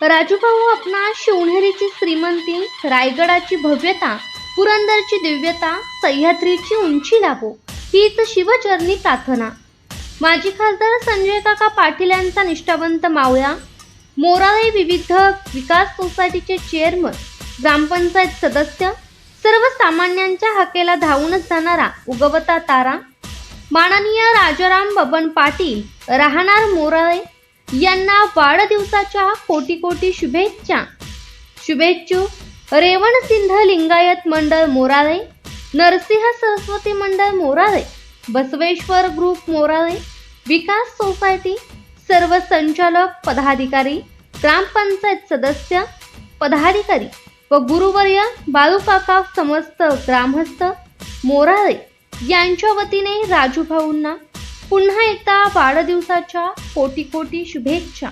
राजूभाऊ आपणा शिवनेरीची श्रीमंती रायगडाची भव्यता पुरंदरची दिव्यता सह्याद्रीची उंची लाभो. हीच शिवचरणी प्रार्थना. माजी खासदार संजय काका पाटील यांचा निष्ठावंत मावळा मोराळे विविध विकास सोसायटीचे चेअरमन ग्रामपंचायत सदस्य सर्वसामान्यांच्या हाकेला धावूनच जाणारा उगवता तारा माननीय राजाराम बबन पाटील राहणार मोराळे यांना वाढदिवसाच्या कोटी कोटी शुभेच्छा. शुभेच्छू रेवण सिंध लिंगायत मंडळ मोराळे नरसिंह सरस्वती मंडळ मोराळे बसवेश्वर ग्रुप मोराळे विकास सोसायटी सर्व संचालक पदाधिकारी ग्रामपंचायत सदस्य पदाधिकारी व गुरुवर्य बालूकाका समस्त ग्रामस्थ मोराळे यांच्या वतीने राजूभाऊंना पुन्हा एकदा वाढदिवसाच्या कोटी कोटी शुभेच्छा.